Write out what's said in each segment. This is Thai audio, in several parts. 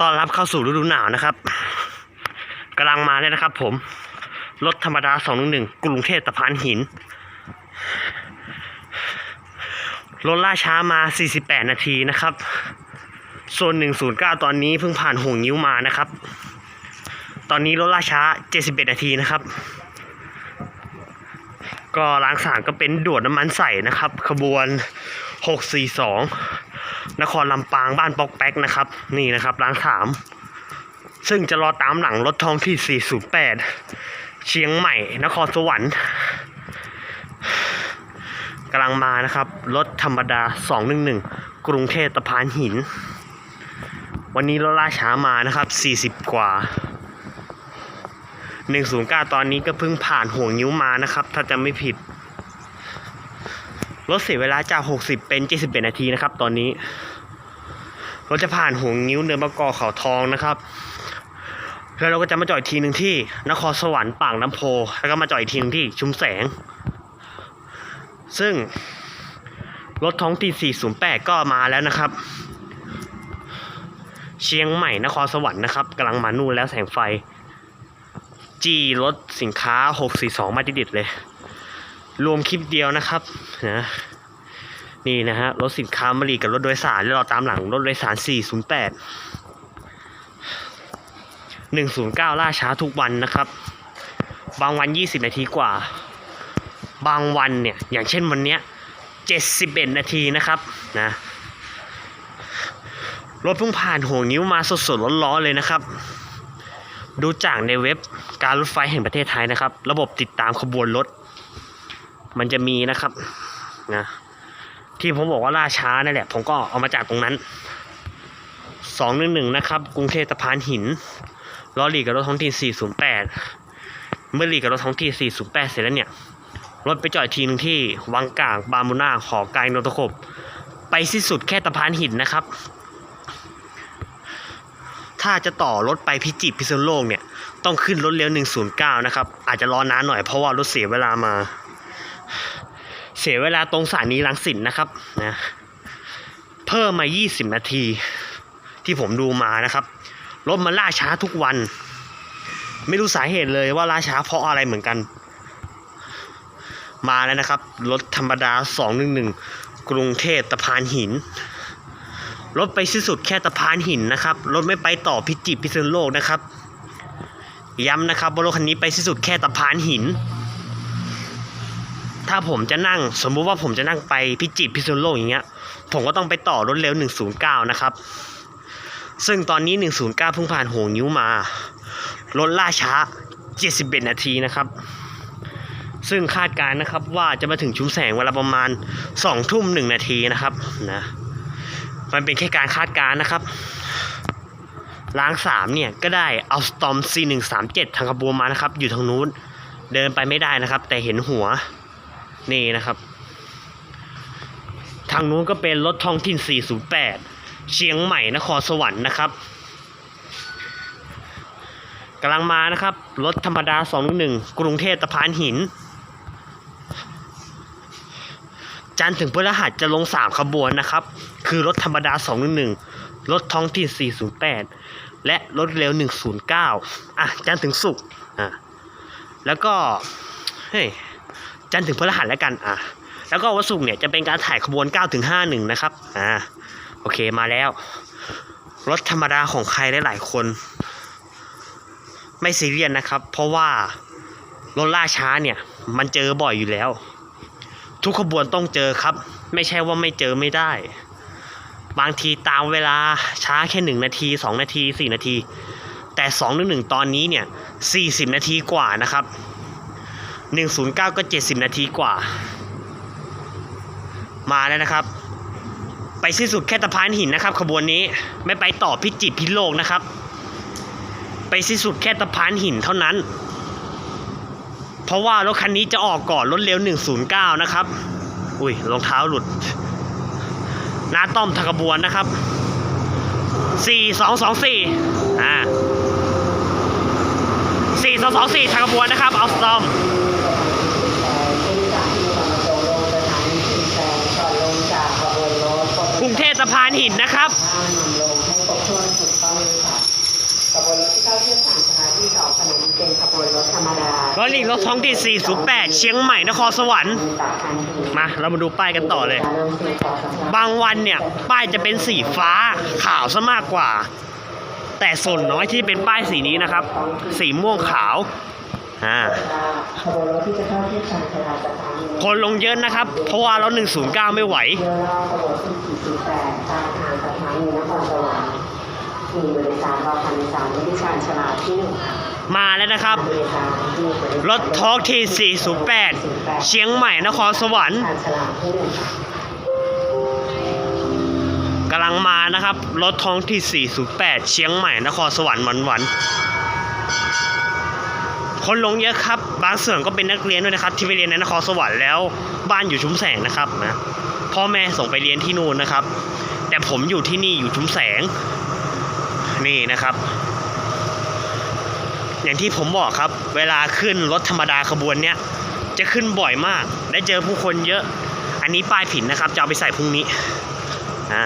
ต้อนรับเข้าสู่ฤดูหนาวนะครับกำลังมาเลยนะครับ ผมรถธรรมดา211กรุงเทพตะพานหินรถล่าช้ามา 48 นาทีนะครับโซน109 ตอนนี้เพิ่งผ่านห่วงนิ้วมานะครับ ตอนนี้รถล่าช้า 71 นาทีนะครับ ก็ล้างสารก็เป็นด่วนน้ำมันใส่นะครับ ขบวน 642 นครลำปางบ้านปอกแป๊กนะครับ นี่นะครับร้านสามซึ่งจะรอตามหลังรถท้องที่ 408 เชียงใหม่ นครสวรรค์กำลังมานะครับ รถธรรมดา 211 กรุงเทพตะพานหิน วันนี้รถล่าช้ามานะครับ 40 กว่า 109 ตอนนี้ก็เพิ่งผ่านห่วงนิ้วมานะครับ ถ้าจะไม่ผิด รถเสียเวลาจาก 60 เป็น 71 นาทีนะครับ ตอนนี้รถจะผ่านห่วงิ้วเนินมะกอเขาทองนะครับ แล้วเราก็จะมาจอดอีกทีหนึ่งที่ นครสวรรค์ปากน้ำโพ แล้วก็มาจอดอีกทีหนึงที่ชุมแสง ซึ่งรถท้องตี408 ก็มาแล้วนะครับ เชียงใหม่นครสวรรค์นะครับกำลังมานู่นแล้วแสงไฟ จีรถสินค้า 642 มาติดๆเลย รวมคลิปเดียวนะครับนะนี่นะฮะรถสินค้ามารีกับรถโดยสารแล้วเราตามหลังรถโดยสาร 408 109 ล่าช้าทุกวันนะครับ บางวัน 20 นาทีกว่า บางวันเนี่ย อย่างเช่นวันเนี้ย71 นาทีนะครับนะรถเพิ่งผ่านห่วงนิ้วมาสดๆร้อนๆเลยนะครับ ดูจากในเว็บการรถไฟแห่งประเทศไทยนะครับ ระบบติดตามขบวนรถ มันจะมีนะครับนะที่ผมบอกว่าล่าช้านั่นแหละ ผมก็เอามาจากตรงนั้นสองหนึ่งหนึ่งนะครับ กรุงเทพสะพานหินล้อหลีกับรถท้องถิ่น408เมื่อหลีกกับรถท้องถิ่น408เสร็จแล้วเนี่ย รถไปจอดทีหนึงที่วังกางบามูนาหอไกลนนทขบไปสิ้นสุดแค่สะพานหินนะครับ ถ้าจะต่อรถไปพิจิตรพิษณุโลกเนี่ย ต้องขึ้นรถเร็ว109 นะครับ อาจจะรอนานหน่อยเพราะว่ารถเสียเวลามา สียเวลาตรงสถานีรังสิตนะครับนะเพิ่มมา 20 นาที ที่ผมดูมานะครับรถมันล่าช้าทุกวัน ไม่รู้สาเหตุเลยว่าล่าช้าเพราะอะไรเหมือนกัน มาแล้วนะครับรถธรรมดา 211 กรุงเทพตะพานหินรถไปสิ้นสุดแค่ตะพานหินนะครับรถไม่ไปต่อพิจิตรพิษณุโลกนะครับ ย้ำนะครับว่ารถคันนี้ไปสิ้นสุดแค่ตะพานหิน ถ้าผมจะนั่ง สมมุติว่าผมจะนั่งไปพิจิตรพิษณุโลกอย่างเงี้ย ผมก็ต้องไปต่อรถเร็ว 109 นะครับ ซึ่งตอนนี้ 109 เพิ่งผ่านหงนิ้วมา รถล่าช้า 71 นาทีนะครับ ซึ่งคาดการณ์นะครับว่าจะมาถึงชุมแสงเวลาประมาณ 2 ทุ่ม 1 นาทีนะครับนะ มันเป็นแค่การคาดการณ์นะครับล้างสามเนี่ยก็ได้เอาสตอม C137 ทางขบวนมานะครับ อยู่ทางนู้น เดินไปไม่ได้นะครับ แต่เห็นหัว นี่นะครับ ทางนู้นก็เป็นรถท้องถิ่น 408 เชียงใหม่นครสวรรค์นะครับกำลังมานะครับ รถธรรมดา 211 กรุงเทพตะพานหิน จันถึงพฤหัสจะลง 3 ขบวนนะครับ คือรถธรรมดา 211 รถท้องถิ่น 408 และรถเร็ว 109 อะ จันถึงศุกอะ แล้วก็ เฮ้ย จันทร์ถึงพฤหัสแล้วกันอะแล้วก็วันศุกร์เนี่ยจะเป็นการถ่ายขบวน 9 ถึง 51 นะครับอ่าโอเคมาแล้ว รถธรรมดาของใครหลายๆคน ไม่ซีเรียสนะครับ เพราะว่ารถล่าช้าเนี่ย มันเจอบ่อยอยู่แล้ว ทุกขบวนต้องเจอครับ ไม่ใช่ว่าไม่เจอไม่ได้ บางทีตามเวลาช้าแค่หนึ่งนาทีสองนาทีสี่นาที แต่สองหนึ่งหนึ่งตอนนี้เนี่ยสี่สิบนาทีกว่านะครับ หนึ่งศูนย์เก้าก็เจ็ดสิบนาทีกว่า มาแล้วนะครับ ไปสิ้นสุดแค่ตะพานหินนะครับ ขบวนนี้ไม่ไปต่อพิจิตรพิโลกนะครับ ไปสิ้นสุดแค่ตะพานหินเท่านั้น เพราะว่ารถคันนี้จะออกก่อนรถเร็ว 109 นะครับ อุ้ยรองเท้าหลุดหน้าต้อมทางขบวนนะครับ 4224 อ่า 4224 ทางขบวนนะครับเอาสตอมกรุงเทพสะพานหินนะครับลงให้ครบถ้วนถูกต้องเลยค่ะเข้าเทียบสามสถานีสองขณะนี้เป็นขบวนรถธรรมดารถอีกรถท้องที่408 เชียงใหม่นครสวรรค์ตัดทันทีมา เรามาดูป้ายกันต่อเลย บางวันเนี่ย ป้ายจะเป็นสีฟ้าขาวซะมากกว่า แต่ส่วนน้อยที่เป็นป้ายสีนี้นะครับ สีม่วงขาวอ่าคนลงเยอะนะครับ เพราะว่าเรา109 ไม่ไหวมาแล้วนะครับ รถทอกที408 เชียงใหม่นครสวรรค์ กำลังมานะครับ รถท้องที่ 408 เชียงใหม่ นครสวรรค์วันวันคนลงเยอะครับ บางส่วนก็เป็นนักเรียนด้วยนะครับ ที่ไปเรียนในนครสวรรค์แล้วบ้านอยู่ชุมแสงนะครับนะพ่อแม่ส่งไปเรียนที่นู่นนะครับ แต่ผมอยู่ที่นี่อยู่ชุมแสง นี่นะครับ อย่างที่ผมบอกครับ เวลาขึ้นรถธรรมดาขบวนเนี้ยจะขึ้นบ่อยมาก ได้เจอผู้คนเยอะ อันนี้ป้ายผิดนะครับ จะเอาไปใส่พรุ่งนี้ อ่า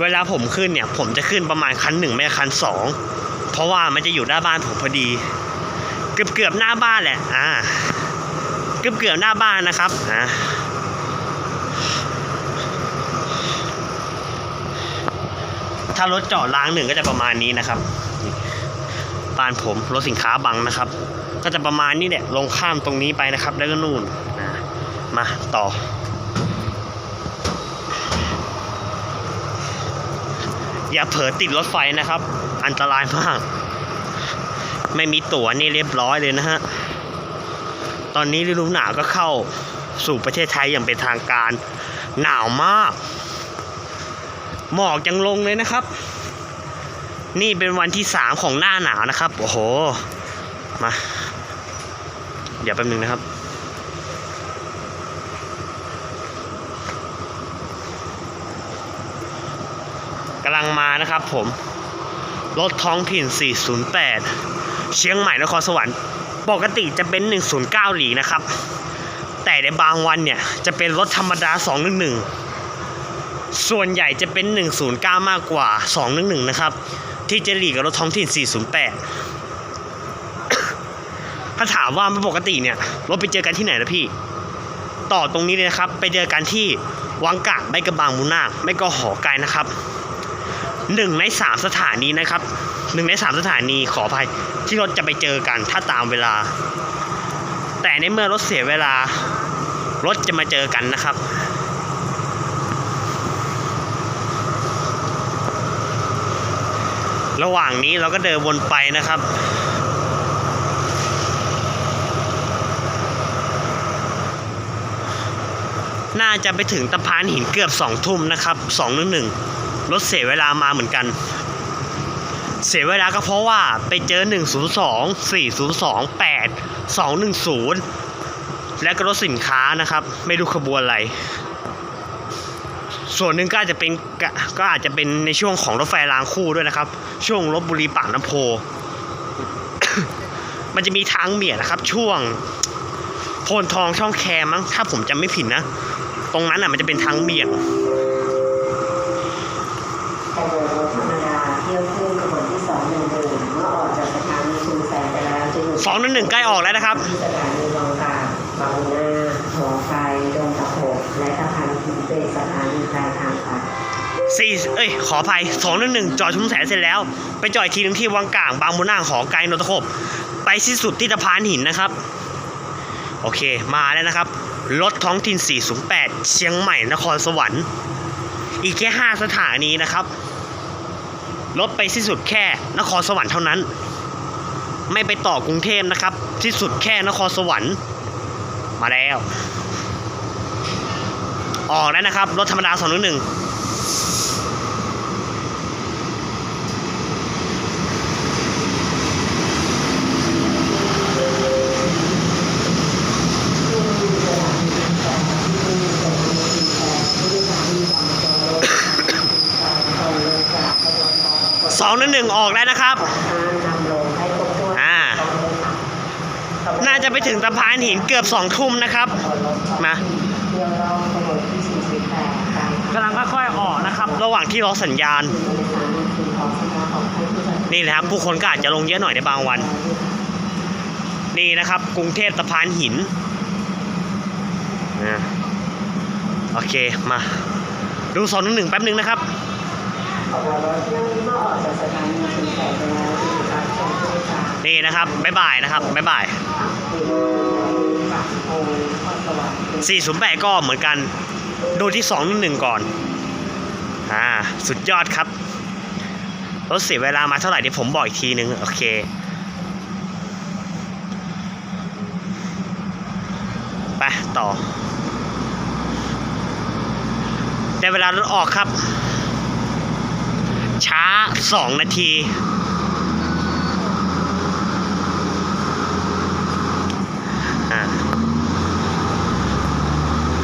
เวลาผมขึ้นเนี่ย ผมจะขึ้นประมาณคันหนึ่งไม่คันสองเพราะว่ามันจะอยู่หน้าบ้านผมพอดี เกือบเกือบหน้าบ้านแหละอ่าเกือบเกือบหน้าบ้านนะครับอ่าถ้ารถจอดล้างหนึ่งก็จะประมาณนี้นะครับบ้านผมรถสินค้าบังนะครับ ก็จะประมาณนี้แหละลงข้ามตรงนี้ไปนะครับ แล้วก็นู่น มาต่อ อย่าเผลอติดรถไฟนะครับ อันตรายมาก ไม่มีตั๋วนี่เรียบร้อยเลยนะฮะ ตอนนี้ฤดูหนาวก็เข้าสู่ประเทศไทยอย่างเป็นทางการ หนาวมาก หมอกยังลงเลยนะครับ นี่เป็นวันที่สามของหน้าหนาวนะครับ โอ้โห มา เดี๋ยวแป๊บนึงนะครับ กำลังมา นะครับผม รถท้องถิ่น 408 เชียงใหม่นครสวรรค์ ปกติจะเป็น 109 หลีนะครับ แต่ในบางวันเนี่ย จะเป็นรถธรรมดา 211 ส่วนใหญ่จะเป็น 109 มากกว่า 211 นะครับ ที่จะหลีกับรถท้องถิ่น 408 ถ้าถามว่าไม่ปกติเนี่ย รถไปเจอกันที่ไหนนะพี่ ต่อตรงนี้เลยนะครับ ไปเจอกันที่วังกะไม่กระบางมูนาคไม่ก็หอไกลนะครับ หนึ่งในสามสถานีนะครับหนึ่งในสามสถานีขออภัยที่รถจะไปเจอกันถ้าตามเวลา แต่ในเมื่อรถเสียเวลา รถจะมาเจอกันนะครับ ระหว่างนี้เราก็เดินวนไปนะครับน่าจะไปถึงตะพานหินเกือบสองทุ่มนะครับสองหนึ่งหนึ่ง รถเสียเวลามาเหมือนกัน เสียเวลาก็เพราะว่าไปเจอ 102 402 8 210 และก็รถสินค้านะครับ ไม่รู้ขบวนอะไร ส่วนหนึ่งก็อาจจะเป็นก,ก็อาจจะเป็นในช่วงของรถไฟรางคู่ด้วยนะครับ ช่วงลบบุรีปากน้ำโพ มันจะมีทางเบี่ยงนะครับ ช่วงโพนทองช่องแคมั้งถ้าผมจำไม่ผิดนะ ตรงนั้นอะมันจะเป็นทางเบี่ยง ขบวนรถธรรมดาเที่ยวขึ้นขบวนที่211เมื่อออกจากสถานีชุมแสงไปแล้วจะอยู่ สองหนึ่งหนึ่งใกล้ออกแล้วนะครับที่สถานีวังกาบางนาหอไฟดงตะโขบและสะพานหินเป็นสถานีปลายทางค่ะสี่เอ้ย ขออภัยสองหนึ่งหนึ่งจอดชุมแสนเสร็จแล้ว ไปจอดทีหนึงที่วังกลางบางมุนาหอไกลนนทคบ ไปสิ้นสุดที่สะพานหินนะครับ โอเค มาแล้วนะครับ รถท้องถิ่น 408 เชียงใหม่ นครสวรรค์ อีกแค่ 5 สถานีนะครับ รถไปสิ้นสุดแค่นครสวรรค์เท่านั้น ไม่ไปต่อกรุงเทพนะครับ ที่สุดแค่นครสวรรค์มาแล้ว ออกแล้วนะครับ รถธรรมดาสองหนึ่งหนึ่งออกแล้วนะครับ อ่า น่าจะไปถึงสะพานหินเกือบสองทุ่มนะครับ มากำลังค่อยๆออกนะครับ ระหว่างที่รอสัญญาณ นี่นะครับ ผู้คนก็อาจจะลงเยอะหน่อยในบางวัน นี่นะครับ กรุงเทพสะพานหินนะโอเคมาดูสองหนึ่งหนึ่งแป๊บหนึ่งนะครับขบวนรถเที่ยวนี้เมื่อออกจากสถานีชุมแสงไปแล้วที่รับส่งผู้โดยสารนี่นะครับ บ๊ายบายนะครับ บ๊ายบาย ที่ปากโพนครสวรรค์408 ก็เหมือนกันดูที่2 1ก่อน อ่า สุดยอดครับ รถเสียเวลามาเท่าไหร่เดี๋ยวผมบอกอีกทีนึง โอเค ไป ต่อ ได้เวลารถออกครับ ช้า 2 นาที อ่า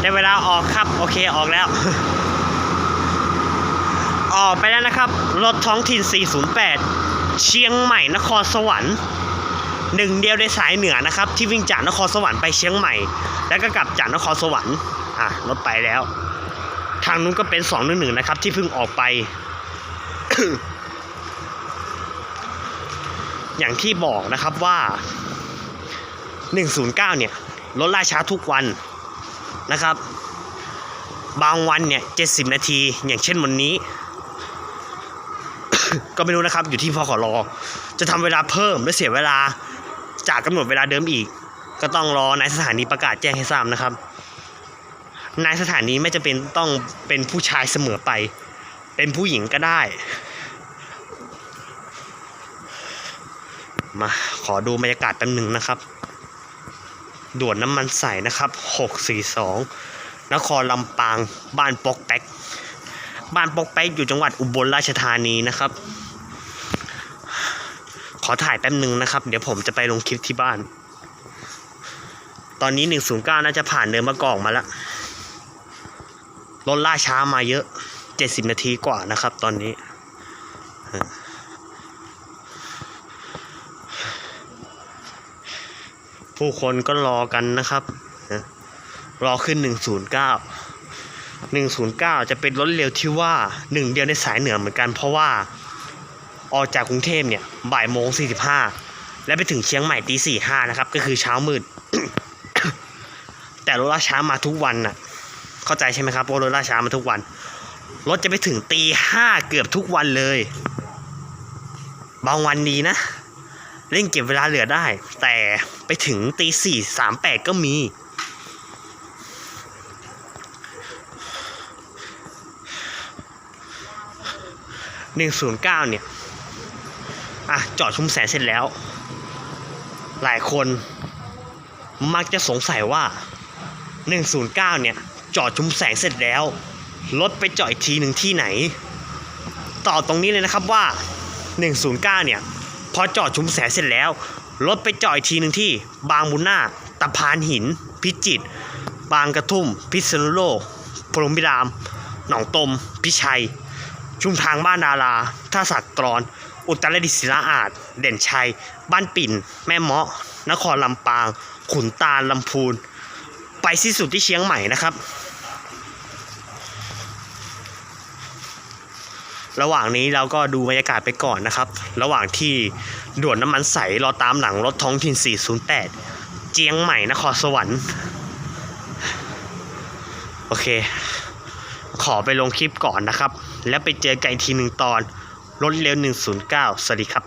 ได้เวลาออกครับ โอเคออกแล้ว ออกไปแล้วนะครับ รถท้องถิ่น 408 เชียงใหม่นครสวรรค์หนึ่งเดียวในสายเหนือนะครับ ที่วิ่งจากนครสวรรค์ไปเชียงใหม่ แล้วก็กลับจากนครสวรรค์อะรถไปแล้ว ทางนู้นก็เป็น2นึงนะครับ ที่เพิ่งออกไป อย่างที่บอกนะครับว่า 109 เนี่ยรถล่าช้าทุกวัน นะครับ บางวันเนี่ยเจ็ดสิบนาทีอย่างเช่นวันนี้ ก็ไม่รู้นะครับ อยู่ที่พอขอรอ จะทำเวลาเพิ่มหรือเสียเวลาจากกำหนดเวลาเดิมอีก ก็ต้องรอนายสถานีประกาศแจ้งให้ทราบนะครับนายสถานีไม่จะเป็นต้องเป็นผู้ชายเสมอไป เป็นผู้หญิงก็ได้ มาขอดูบรรยากาศแป๊บหนึ่งนะครับ ด่วนน้ำมันใสนะครับ 642 นครลำปาง บ้านปอกแป๊ก บ้านปอกแป๊กอยู่จังหวัดอุบลราชธานีนะครับ ขอถ่ายแป๊บหนึ่งนะครับ เดี๋ยวผมจะไปลงคลิปที่บ้าน ตอนนี้ 109 น่าจะผ่านเดินมะกอกมาแล้ว รถล่าช้ามาเยอะ 70 นาทีกว่านะครับตอนนี้ ผู้คนก็รอกันนะครับ รอขึ้น 109 109 จะเป็นรถเร็วที่ว่าหนึ่งเดียวในสายเหนือเหมือนกัน เพราะว่าออกจากกรุงเทพเนี่ยบ่ายโมง45 และไปถึงเชียงใหม่ตีสี่ห้านะครับ ก็คือเช้ามืด แต่รถล่าช้ามาทุกวันน่ะ เข้าใจใช่ไหมครับว่ารถล่าช้ามาทุกวัน รถจะไปถึงตีห้าเกือบทุกวันเลย บางวันดีนะ เร่งเก็บเวลาเหลือได้ แต่ ไปถึงตีสี่สามแปดก็มี หนึ่งศูนย์เก้าเนี่ย อะ จอดชุมแสงเสร็จแล้ว หลายคนมักจะสงสัยว่า 109 เนี่ย จอดชุมแสงเสร็จแล้วรถไปจอดอีกทีหนึ่งที่ไหน ต่อตรงนี้เลยนะครับว่า 109 เนี่ย พอจอดชุมแสงเสร็จแล้ว รถไปจอดอีกทีหนึ่งที่บางบุญนาตะพานหิน พิจิตรบางกระทุ่ม พิษณุโลกพรหมพิราม หนองตม พิชัย ชุมทางบ้านดาราท่าสักตรอน อุตรดิศิลาอาจเด่นชัย บ้านปิ่น แม่เมาะ นครลำปาง ขุนตาลลำพูน ไปสิ้นสุดที่เชียงใหม่นะครับ ระหว่างนี้เราก็ดูบรรยากาศไปก่อนนะครับ ระหว่างที่ด่วนน้ำมันใสรอตามหลังรถท้องถิ่น 408 เจียงใหม่นครสวรรค์โอเค ขอไปลงคลิปก่อนนะครับ แล้วไปเจอกันอีกทีหนึ่งตอนรถเร็ว 109 สวัสดีครับ